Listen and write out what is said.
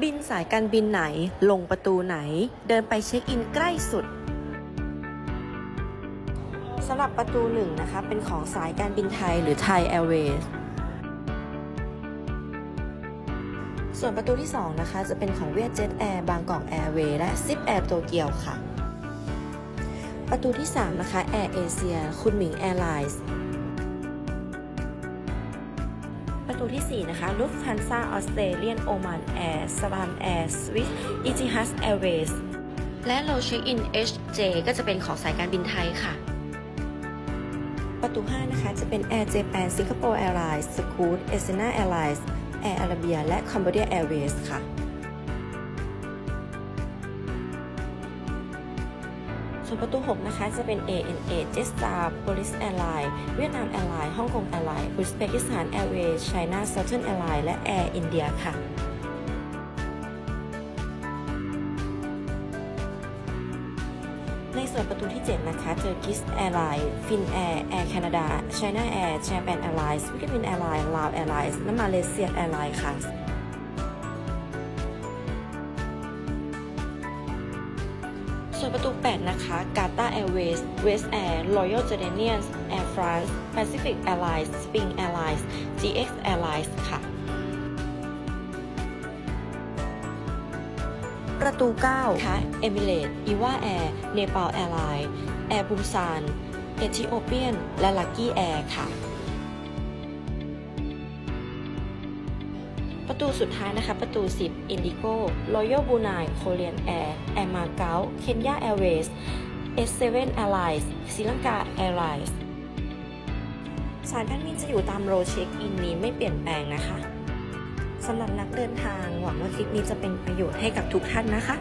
บินสายการบินไหน ลงประตูไหน เดินไปเช็คอินใกล้สุดสำหรับประตูหนึ่งนะคะ เป็นของสายการบินไทยหรือไทยแอร์เวย์ส่วนประตูที่ 2 นะคะ จะเป็นของเวียดเจ็ตแอร์บางกอกแอร์เวย์และซิปแอร์โตเกียวค่ะ ประตูที่ 3 นะคะแอร์เอเชียคุณหมิงแอร์ไลน์ ครูที่ 4 นะคะลุฟทันซาออสเตรเลียนโอมานแอร์สวามแอร์สวิสอีจิฮัสแอร์เวย์และโลเช็คอิน HJ ก็จะเป็นของสายการบินไทยค่ะ ประตู 5 นะคะ จะเป็น Air Japan Singapore Airlines Scoot a s i n a Airlines Air Arabia และ Cambodia Airways ค่ะ ส่วนประตู 6 นะคะ จะเป็น ANA Jetstar Police Airline เวียดนาม Airline ฮ่องกง Airline อุซเบกิสถาน Airways China Southern Airline และ Air India ค่ะในส่วนประตูที่ 7 นะคะ เจอ g i s Airline Fin Air Air Canada China Air Japan Airlines ฟิลิปปินส์ Airline Lao Airlines และ Malaysia Airlines ค่ะ ส่วนประตู 8 นะคะ Qatar Airways West Air Royal Jordanian Air France Pacific Airlines Spring Airlines GX Airlines ค่ะ ประตู 9 ค่ะ Emirates Eva Air Nepal Airlines Air Busan Ethiopian และ Lucky Air ค่ะ ประตูสุดท้ายนะคะ ประตู 10 Indigo Royal Brunei Korean Air Air Macau Kenya Airways S7 Airlines ศรีลังกา Airlines สายการบินจะอยู่ตามโรเช็คอินนี้ไม่เปลี่ยนแปลงนะคะสำหรับนักเดินทางหวังว่าคลิปนี้จะเป็นประโยชน์ให้กับทุกท่านนะคะ